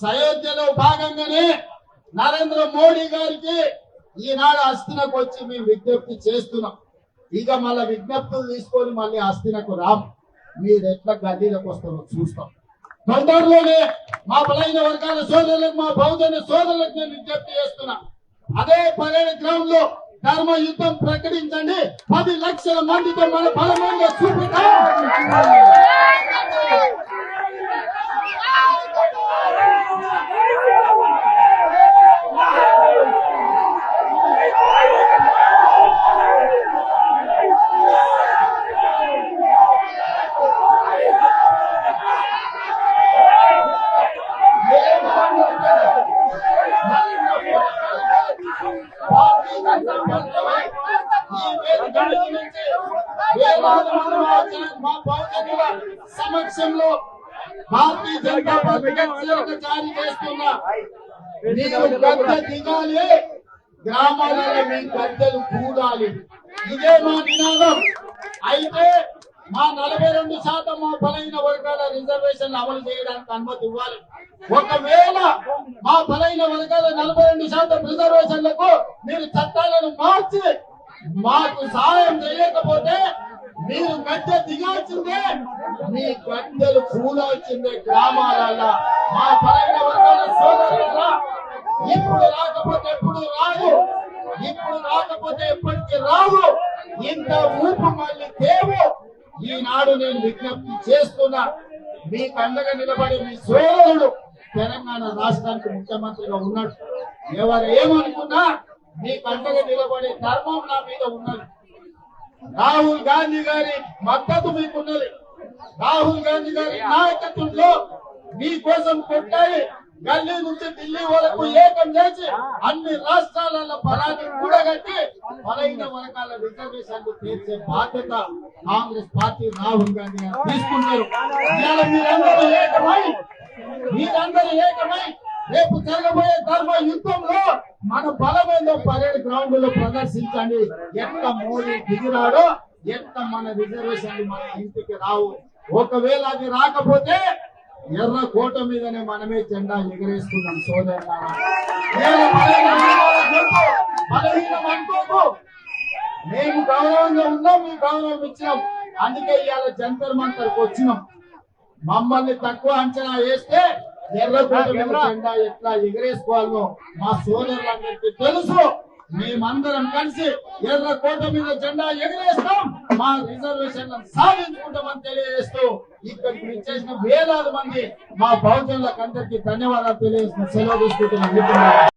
సయోధ్యలో భాగంగానే నరేంద్ర మోడీ గారికి ఈనాడు అస్థినకు వచ్చి మేము విజ్ఞప్తి చేస్తున్నాం. ఇక మళ్ళీ విజ్ఞప్తులు తీసుకొని మళ్ళీ అస్థినకు రాం మీరు ఎట్లా గల్లీలకు వస్తారో చూస్తాం. తొందరలోనే మా బలైన వర్గాల సోదరులకు మా బహుజన సోదరులకు నేను విజ్ఞప్తి చేస్తున్నా. అదే పరేడ్ గ్రౌండ్లో ధర్మ యుద్ధం ప్రకటించండి. పది లక్షల మందితో మన బలమైన చూపుతాం సమక్షంలో భారతీయ జనతా పార్టీ హెచ్చరిక జారీ చేస్తున్నా మీరు దిగాలి గ్రామాలలో మీ గద్దెలు కూడాలి ఇదే మా నినాదం అయితే మా నలభై రెండు శాతం మా బలైన వర్గాల రిజర్వేషన్ అమలు చేయడానికి అనుమతి ఇవ్వాలి. ఒకవేళ మా బలైన వర్గాల నలభై రెండు శాతం రిజర్వేషన్లకు మీరు చట్టాలను మార్చి మాకు సహాయం చేయకపోతే మీరు గద్దె దిగాల్సిందే మీ గద్దెలు కూడాల్సిందే గ్రామాలలో మా పరంగా వర్గాల సోదరుల ఇప్పుడు రాకపోతే ఎప్పుడు రాదు ఇప్పుడు రాకపోతే ఎప్పటికీ రాదు ఇంత ఊపు మళ్ళీ దేవు ఈనాడు నేను విజ్ఞప్తి చేస్తున్నా మీ అండగా నిలబడి మీ సోదరుడు తెలంగాణ రాష్ట్రానికి ముఖ్యమంత్రిగా ఉన్నాడు. ఎవరు ఏమనుకున్నా మీ కండగా నిలబడే ధర్మం నా మీద ఉన్నది. రాహుల్ గాంధీ గారి మద్దతు మీకున్నది. రాహుల్ గాంధీ గారి నాయకత్వంలో మీకోసం కొట్టాయి. గల్లీ నుంచి ఢిల్లీ వరకు ఏకం చేసి అన్ని రాష్ట్రాలలో బలాన్ని కూడగట్టి బలహీన వర్గాల రిజర్వేషన్లు తీర్చే బాధ్యత కాంగ్రెస్ పార్టీ రాహుల్ గాంధీ గారు తీసుకున్నారు. మీరందరూ ఏకమై మీరందరూ ఏకమై రేపు జరగబోయే ధర్మ యుద్ధంలో మన బలమేదో పరేడ్ గ్రౌండ్లో ప్రదర్శించండి. ఎంత మోడీ దిగిరాడో ఎంత మన రిజర్వేషన్ మన ఇంటికి రావు. ఒకవేళ అది రాకపోతే ఎర్ర కోట మీదనే మనమే జెండా ఎగరేసుకున్నాం సోదరులారా. మేము గౌరవంగా ఉన్నాం మీ గౌరవం ఇచ్చినాం. అందుకే ఇవాళ జంతర్ మంతర్కి వచ్చినాం. మమ్మల్ని తక్కువ అంచనా వేస్తే జెండా ఎట్లా ఎగరేసుకోవాలో మా సోదరులందరికీ తెలుసు. మేమందరం కలిసి ఎర్రకోట మీద జెండా ఎగరేస్తాం. మా రిజర్వేషన్ సాధించుకుంటామని తెలియజేస్తూ ఇక్కడికి విచ్చేసిన వేలాది మంది మా బహుజనులకు అందరికీ ధన్యవాదాలు తెలియజేస్తూ సెలవు తీసుకుంటున్నాం.